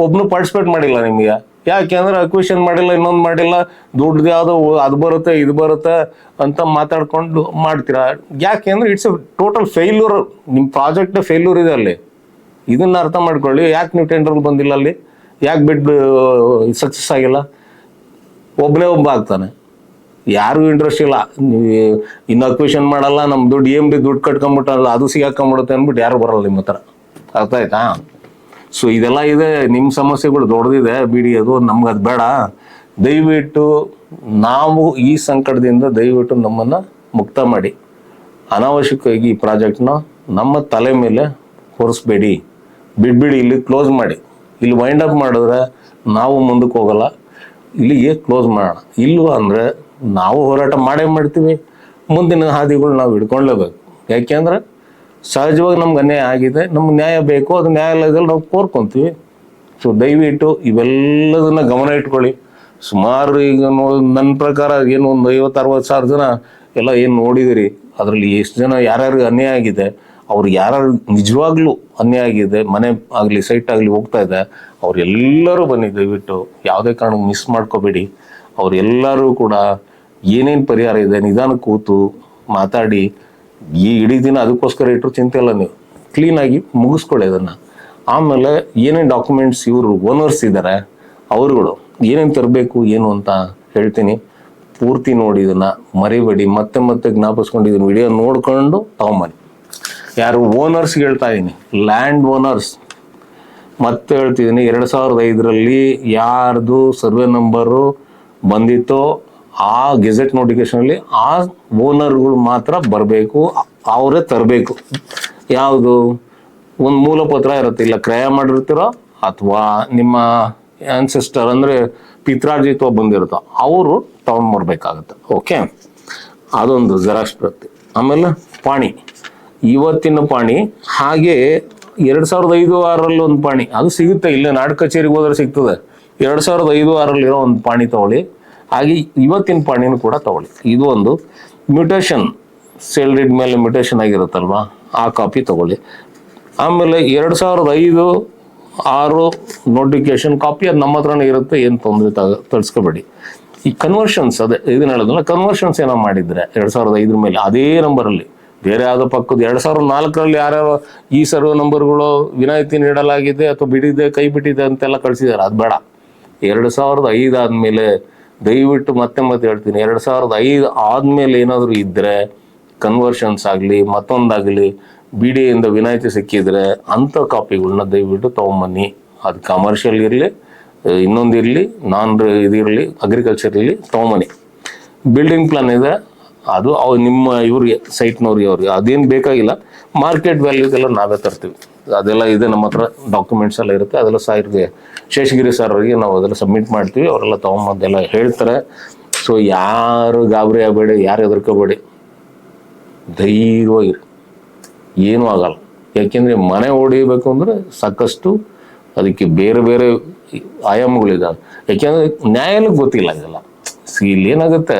Speaker 1: ಒಬ್ನು ಪಾರ್ಟಿಸಿಪೇಟ್ ಮಾಡಿಲ್ಲ ನಿಮಗೆ. ಯಾಕೆ ಅಂದ್ರೆ ಅಕ್ವಿಷನ್ ಮಾಡಿಲ್ಲ, ಇನ್ನೊಂದು ಮಾಡಿಲ್ಲ, ದುಡ್ಡು ಯಾವುದು ಅದು ಬರುತ್ತೆ, ಇದು ಬರುತ್ತೆ ಅಂತ ಮಾತಾಡ್ಕೊಂಡು ಮಾಡ್ತೀರಾ? ಯಾಕೆ ಅಂದ್ರೆ ಇಟ್ಸ್ ಎ ಟೋಟಲ್ ಫೇಲ್ಯೂರ್ ನಿಮ್ಮ ಪ್ರಾಜೆಕ್ಟ್ ಫೇಲ್ಯೂರ್ ಇದೆ ಅಲ್ಲಿ. ಇದನ್ನ ಅರ್ಥ ಮಾಡ್ಕೊಳ್ಳಿ. ಯಾಕೆ ನೀವು ಟೆಂಡರ್ ಬಂದಿಲ್ಲ ಅಲ್ಲಿ? ಯಾಕೆ ಬಿಡ್ ಸಕ್ಸಸ್ ಆಗಿಲ್ಲ? ಒಬ್ಬನೇ ಒಬ್ಬ ಆಗ್ತಾನೆ. ಯಾರಿಗೂ ಇಂಟ್ರೆಸ್ಟ್ ಇಲ್ಲ. ಇನ್ನು ಅಕ್ವಿಷನ್ ಮಾಡಲ್ಲ ನಮ್ಮ ದುಡ್ಡು ಏನು ಬಿ ದುಡ್ಡು ಕಟ್ಕೊಂಬಿಟ್ಟಲ್ಲ ಅದು ಸಿಗಾಕೊಂಬಿಡುತ್ತೆ ಅಂದ್ಬಿಟ್ಟು ಯಾರು ಬರಲ್ಲ ನಿಮ್ಮ ಹತ್ರ. ಅರ್ಥ ಆಯ್ತಾ? ಸೊ ಇದೆಲ್ಲ ಇದೆ ನಿಮ್ಮ ಸಮಸ್ಯೆಗಳು ದೊಡ್ಡದಿದೆ, ಬಿಡಿ ಅದು, ನಮ್ಗೆ ಅದು ಬೇಡ. ದಯವಿಟ್ಟು ನಾವು ಈ ಸಂಕಟದಿಂದ ದಯವಿಟ್ಟು ನಮ್ಮನ್ನು ಮುಕ್ತ ಮಾಡಿ. ಅನಾವಶ್ಯಕವಾಗಿ ಈ ಪ್ರಾಜೆಕ್ಟ್ನ ನಮ್ಮ ತಲೆ ಮೇಲೆ ಹೊರಿಸ್ಬೇಡಿ ಬಿಡ್ಬಿಡಿ, ಇಲ್ಲಿ ಕ್ಲೋಸ್ ಮಾಡಿ. ಇಲ್ಲಿ ವೈಂಡ್ ಅಪ್ ಮಾಡಿದ್ರೆ ನಾವು ಮುಂದಕ್ಕೆ ಹೋಗಲ್ಲ. ಇಲ್ಲಿಗೆ ಕ್ಲೋಸ್ ಮಾಡೋಣ ಇಲ್ವ ಅಂದ್ರೆ ನಾವು ಹೋರಾಟ ಮಾಡೇ ಮಾಡ್ತೀವಿ. ಮುಂದಿನ ಹಾದಿಗಳು ನಾವು ಹಿಡ್ಕೊಳ್ಳೇಬೇಕು ಯಾಕೆಂದ್ರೆ ಸಹಜವಾಗಿ ನಮ್ಗೆ ಅನ್ಯಾಯ ಆಗಿದೆ. ನಮ್ಗೆ ನ್ಯಾಯ ಬೇಕು ಅದು ನ್ಯಾಯಾಲಯದಲ್ಲಿ ನಾವು ಕೋರ್ಕೊತೀವಿ. ಸೊ ದಯವಿಟ್ಟು ಇವೆಲ್ಲದನ್ನ ಗಮನ ಇಟ್ಕೊಳ್ಳಿ. ಸುಮಾರು ಈಗ ನೋ- ನನ್ನ ಪ್ರಕಾರ ಏನು ಒಂದು ಐವತ್ತು, ಅರವತ್ತು ಸಾವಿರ ಜನ ಎಲ್ಲ ಏನು ನೋಡಿದಿರಿ? ಅದರಲ್ಲಿ ಎಷ್ಟು ಜನ ಯಾರ್ಯಾರಿಗೆ ಅನ್ಯಾಯ ಆಗಿದೆ? ಅವ್ರು ಯಾರು ನಿಜವಾಗ್ಲೂ ಅನ್ಯಾಯ ಆಗಿದೆ, ಮನೆ ಆಗಲಿ ಸೈಟ್ ಆಗಲಿ ಹೋಗ್ತಾ ಇದೆ ಅವರೆಲ್ಲರೂ ಬನ್ನಿ, ದಯವಿಟ್ಟು ಯಾವುದೇ ಕಾರಣಕ್ಕೂ ಮಿಸ್ ಮಾಡ್ಕೋಬೇಡಿ. ಅವರೆಲ್ಲರೂ ಕೂಡ ಏನೇನು ಪರಿಹಾರ ಇದೆ, ನಿಧಾನ ಕೂತು ಮಾತಾಡಿ. ಈ ಇಡೀ ದಿನ ಅದಕ್ಕೋಸ್ಕರ ಇಟ್ಟರು ಚಿಂತೆ ಇಲ್ಲ ನೀವು ಕ್ಲೀನಾಗಿ ಮುಗಿಸ್ಕೊಳ್ಳಿ ಅದನ್ನು. ಆಮೇಲೆ ಏನೇನು ಡಾಕ್ಯುಮೆಂಟ್ಸ್ ಇವರು ಓನರ್ಸ್ ಇದ್ದಾರೆ ಅವರುಗಳು ಏನೇನು ತರಬೇಕು, ಏನು ಅಂತ ಹೇಳ್ತೀನಿ. ಪೂರ್ತಿ ನೋಡಿ ಇದನ್ನು ಮರಿಬೇಡಿ, ಮತ್ತೆ ಮತ್ತೆ ಜ್ಞಾಪಿಸ್ಕೊಂಡು ಇದನ್ನು ವಿಡಿಯೋ ನೋಡ್ಕೊಂಡು ತಗೊಂಬನ್ನಿ. ಯಾರು ಓನರ್ಸ್ ಹೇಳ್ತಾ ಇದ್ದೀನಿ ಲ್ಯಾಂಡ್ ಓನರ್ಸ್ ಮತ್ತೆ ಹೇಳ್ತಿದ್ದೀನಿ ಎರಡು ಸಾವಿರದ ಐದರಲ್ಲಿ ಯಾರ್ದು ಸರ್ವೆ ನಂಬರು ಬಂದಿತ್ತೋ ಆ ಗೆಜೆಟ್ ನೋಟಿಫಿಕೇಶನಲ್ಲಿ ಆ ಓನರ್ಗಳು ಮಾತ್ರ ಬರಬೇಕು, ಅವರೇ ತರಬೇಕು. ಯಾವುದು? ಒಂದು ಮೂಲ ಪತ್ರ ಇರುತ್ತೆ. ಇಲ್ಲ ಕ್ರಯ ಮಾಡಿರ್ತೀರೋ ಅಥವಾ ನಿಮ್ಮ ಆನ್ಸೆಸ್ಟರ್ ಅಂದರೆ ಪಿತ್ರಾರ್ಜಿತ್ವ ಬಂದಿರುತ್ತೋ, ಅವರು ತೊಗೊಂಡ್ಬರ್ಬೇಕಾಗುತ್ತೆ ಓಕೆ ಅದೊಂದು ಜೆರಾಕ್ಸ್ ಪ್ರತಿ. ಆಮೇಲೆ ಪಾಣಿ. ಇವತ್ತಿನ ಪಾಣಿ, ಹಾಗೆ ಎರಡ್ ಸಾವಿರದ ಐದು ಆರಲ್ಲಿ ಒಂದು ಪಾಣಿ. ಅದು ಸಿಗುತ್ತೆ ಇಲ್ಲೇ, ನಾಡ್ ಕಚೇರಿಗೆ ಹೋದ್ರೆ ಸಿಗ್ತದೆ. ಎರಡ್ ಸಾವಿರದ ಐದು ಆರಲ್ಲಿರೋ ಒಂದು ಪಾಣಿ ತಗೊಳ್ಳಿ. ಹಾಗೆ ಇವತ್ತಿನ ಪಾಣಿನೂ ಕೂಡ ತಗೊಳ್ಳಿ. ಇದು ಒಂದು ಮ್ಯೂಟೇಷನ್, ಸೇಲ್ ರಿಡ್ ಮೇಲೆ ಮ್ಯೂಟೇಷನ್ ಆಗಿರುತ್ತಲ್ವಾ, ಆ ಕಾಪಿ ತಗೊಳ್ಳಿ. ಆಮೇಲೆ ಎರಡು ಸಾವಿರದ ಐದು ಆರು ನೋಟಿಫಿಕೇಶನ್ ಕಾಪಿ, ಅದು ನಮ್ಮ ಹತ್ರನೇ ಇರುತ್ತೆ, ಏನು ತೊಂದರೆ ತಳಿಸ್ಕೋಬೇಡಿ ಈ ಕನ್ವರ್ಷನ್ಸ್ ಅದೇ, ಇದನ್ನ ಹೇಳೋದಲ್ಲ ಕನ್ವರ್ಷನ್ಸ್ ಏನೋ ಮಾಡಿದ್ರೆ, ಎರಡು ಸಾವಿರದ ಐದರ ಮೇಲೆ, ಅದೇ ನಂಬರಲ್ಲಿ ಬೇರೆ ಯಾವುದೋ ಪಕ್ಕದ ಎರಡು ಸಾವಿರದ ನಾಲ್ಕರಲ್ಲಿ ಯಾರ್ಯಾರೋ ಈ ಸರ್ವೆ ನಂಬರ್ಗಳು ವಿನಾಯಿತಿ ನೀಡಲಾಗಿದೆ ಅಥವಾ ಬಿಡಿದೆ, ಕೈ ಬಿಟ್ಟಿದೆ ಅಂತೆಲ್ಲ ಕಳಿಸಿದ್ದಾರೆ ಅದು ಬೇಡ. ಎರಡು ಸಾವಿರದ ಐದು ಆದಮೇಲೆ ದಯವಿಟ್ಟು ಮತ್ತೆ ಮತ್ತೆ ಹೇಳ್ತೀನಿ. ಎರಡು ಸಾವಿರದ ಐದು ಆದಮೇಲೆ ಏನಾದರೂ ಇದ್ದರೆ ಕನ್ವರ್ಷನ್ಸ್ ಆಗಲಿ, ಮತ್ತೊಂದಾಗಲಿ ಬಿ ಡಿ ಇಂದ ವಿನಾಯಿತಿ ಸಿಕ್ಕಿದ್ರೆ ಅಂಥ ಕಾಪಿಗಳನ್ನ ದಯವಿಟ್ಟು ತಗೊಂಬನ್ನಿ. ಅದು ಕಮರ್ಷಿಯಲ್ ಇರಲಿ, ಇನ್ನೊಂದು ಇರಲಿ ನಾನ್ ಇದಿರಲಿ ಅಗ್ರಿಕಲ್ಚರ್ ಇರಲಿ, ತಗೊಂಬನ್ನಿ. ಬಿಲ್ಡಿಂಗ್ ಪ್ಲಾನ್ ಇದೆ. ಅದು ಅವು ನಿಮ್ಮ ಇವ್ರಿಗೆ ಸೈಟ್ನವ್ರಿಗೆ ಅವ್ರಿಗೆ. ಅದೇನು ಬೇಕಾಗಿಲ್ಲ. ಮಾರ್ಕೆಟ್ ವ್ಯಾಲ್ಯೂಗೆಲ್ಲ ನಾವೇ ತರ್ತೀವಿ. ಅದೆಲ್ಲ ಇದೆ ನಮ್ಮ ಹತ್ರ. ಡಾಕ್ಯುಮೆಂಟ್ಸ್ ಎಲ್ಲ ಇರುತ್ತೆ. ಅದೆಲ್ಲ ಸಾರಿಗೆ ಶೇಷಗಿರಿ ಸರ್ ಅವರಿಗೆ ನಾವು ಅದೆಲ್ಲ ಸಬ್ಮಿಟ್ ಮಾಡ್ತೀವಿ. ಅವರೆಲ್ಲ ತೊಗೊಂಬಂದೆಲ್ಲ ಹೇಳ್ತಾರೆ. ಸೊ ಯಾರು ಗಾಬರಿ ಆಗಬೇಡಿ, ಯಾರು ಹೆದರ್ಕೋಬೇಡಿ. ಧೈರ್ಯವಾಗಿರಿ ಏನೂ ಆಗಲ್ಲ. ಯಾಕೆಂದರೆ ಮನೆ ಹೊಡಿಬೇಕು ಅಂದರೆ ಸಾಕಷ್ಟು ಅದಕ್ಕೆ ಬೇರೆ ಬೇರೆ ಆಯಾಮಗಳಿದ್ದಾವೆ. ಯಾಕೆಂದರೆ ನ್ಯಾಯಾಲಯಕ್ಕೆ ಗೊತ್ತಿಲ್ಲ ಇದೆಲ್ಲ. ಇಲ್ಲಿ ಏನಾಗುತ್ತೆ?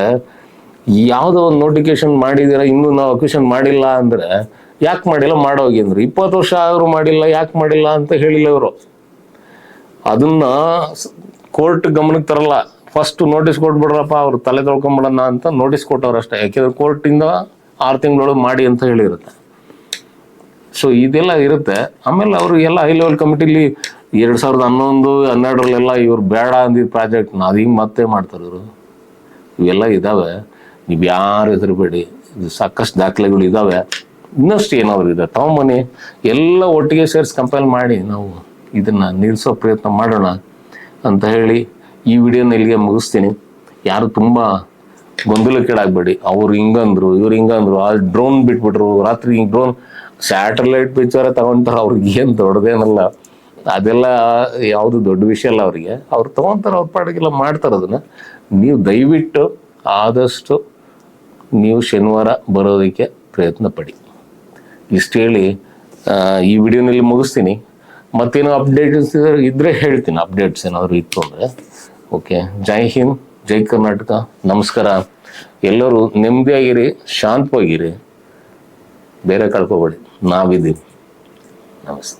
Speaker 1: ಯಾವುದೋ ಒಂದು ನೋಟಿಫಿಕೇಶನ್ ಮಾಡಿದೀರ ಇನ್ನೂ ನಾವು ಅಕ್ವಿಷನ್ ಮಾಡಿಲ್ಲ ಅಂದರೆ ಯಾಕೆ ಮಾಡಿಲ್ಲ? ಮಾಡೋಗಿ ಅಂದ್ರೆ. ಇಪ್ಪತ್ತು ವರ್ಷ ಆದರೂ ಮಾಡಿಲ್ಲ, ಯಾಕೆ ಮಾಡಿಲ್ಲ ಅಂತ ಹೇಳಿಲ್ಲ ಇವರು. ಅದನ್ನ ಕೋರ್ಟ್ ಗಮನಕ್ಕೆ ತರಲ್ಲ. ಫಸ್ಟ್ ನೋಟಿಸ್ ಕೊಟ್ಬಿಡ್ರಪ್ಪ, ಅವ್ರು ತಲೆ ತೊಳ್ಕೊಂಬಿಡೋಣ ಅಂತ ನೋಟಿಸ್ ಕೊಟ್ಟವ್ರು ಅಷ್ಟೇ. ಯಾಕೆಂದ್ರೆ ಕೋರ್ಟಿಂದ ಆರು ತಿಂಗಳೊಳಗೆ ಮಾಡಿ ಅಂತ ಹೇಳಿರುತ್ತೆ. ಸೊ ಇದೆಲ್ಲ ಇರುತ್ತೆ. ಆಮೇಲೆ ಅವರು ಎಲ್ಲ ಹೈ ಲೆವೆಲ್ ಕಮಿಟಿಲಿ ಎರಡು ಸಾವಿರದ ಹನ್ನೊಂದು, ಹನ್ನೆರಡರಲ್ಲೆಲ್ಲ ಇವ್ರು ಬೇಡ ಅಂದಿದ್ದ ಪ್ರಾಜೆಕ್ಟ್ನ ಅದೀಗ ಮತ್ತೆ ಮಾಡ್ತಾರೆ ಇವರು. ಇವೆಲ್ಲ ಇದ್ದಾವೆ ನೀವು ಯಾರು ಹೆದರಬೇಡಿ ಇದು ಸಾಕಷ್ಟು ದಾಖಲೆಗಳು ಇದ್ದಾವೆ ಇನ್ನಷ್ಟು ಏನಾದ್ರು ಇದೆ ತಗೊಂಬನ್ನಿ ಎಲ್ಲ ಒಟ್ಟಿಗೆ ಸೇರಿಸಿ ಕಂಪೇರ್ ಮಾಡಿ ನಾವು ಇದನ್ನು ನಿಲ್ಲಿಸೋ ಪ್ರಯತ್ನ ಮಾಡೋಣ ಅಂತ ಹೇಳಿ ಈ ವಿಡಿಯೋನ ಇಲ್ಲಿಗೆ ಮುಗಿಸ್ತೀನಿ. ಯಾರು ತುಂಬ ಗೊಂದಲಕ್ಕೀಡಾಗಬೇಡಿ. ಅವ್ರು ಹಿಂಗಂದ್ರು, ಇವ್ರು ಹಿಂಗಂದ್ರು, ಆ ಡ್ರೋನ್ ಬಿಟ್ಬಿಟ್ರು, ರಾತ್ರಿ ಹಿಂಗೆ ಡ್ರೋನ್ ಸ್ಯಾಟಲೈಟ್ ಪಿಕ್ಚರ್ ತಗೊಂತಾರೆ ಅವ್ರಿಗೆ ಏನು ದೊಡ್ಡದೇನಲ್ಲ. ಅದೆಲ್ಲ ಯಾವುದು ದೊಡ್ಡ ವಿಷಯ ಅಲ್ಲ ಅವರಿಗೆ. ಅವ್ರು ತಗೊಂತಾರೆ, ಅವ್ರ ಪಾಡಿಗೆಲ್ಲ ಮಾಡ್ತಾರೆ ಅದನ್ನು. ನೀವು ದಯವಿಟ್ಟು ಆದಷ್ಟು ನೀವು ಶನಿವಾರ ಬರೋದಕ್ಕೆ ಪ್ರಯತ್ನ ಪಡಿ ಇಷ್ಟು ಹೇಳಿ ಈ ವಿಡಿಯೋನಲ್ಲಿ ಮುಗಿಸ್ತೀನಿ. ಮತ್ತೇನೋ ಅಪ್ಡೇಟ್ಸ್ ಇದ್ದರೆ ಹೇಳ್ತೀನಿ. ಅಪ್ಡೇಟ್ಸ್ ಏನಾದರೂ ಇತ್ತು ಅಂದರೆ. ಓಕೆ ಜೈ ಹಿಂದ್, ಜೈ ಕರ್ನಾಟಕ. ನಮಸ್ಕಾರ. ಎಲ್ಲರೂ ನೆಮ್ಮದಿಯಾಗಿರಿ, ಶಾಂತವಾಗಿರಿ. ಬೇರೆ ಕಳ್ಕೊಬೇಡಿ. ನಾವಿದ್ದೀವಿ. ನಮಸ್ತೆ.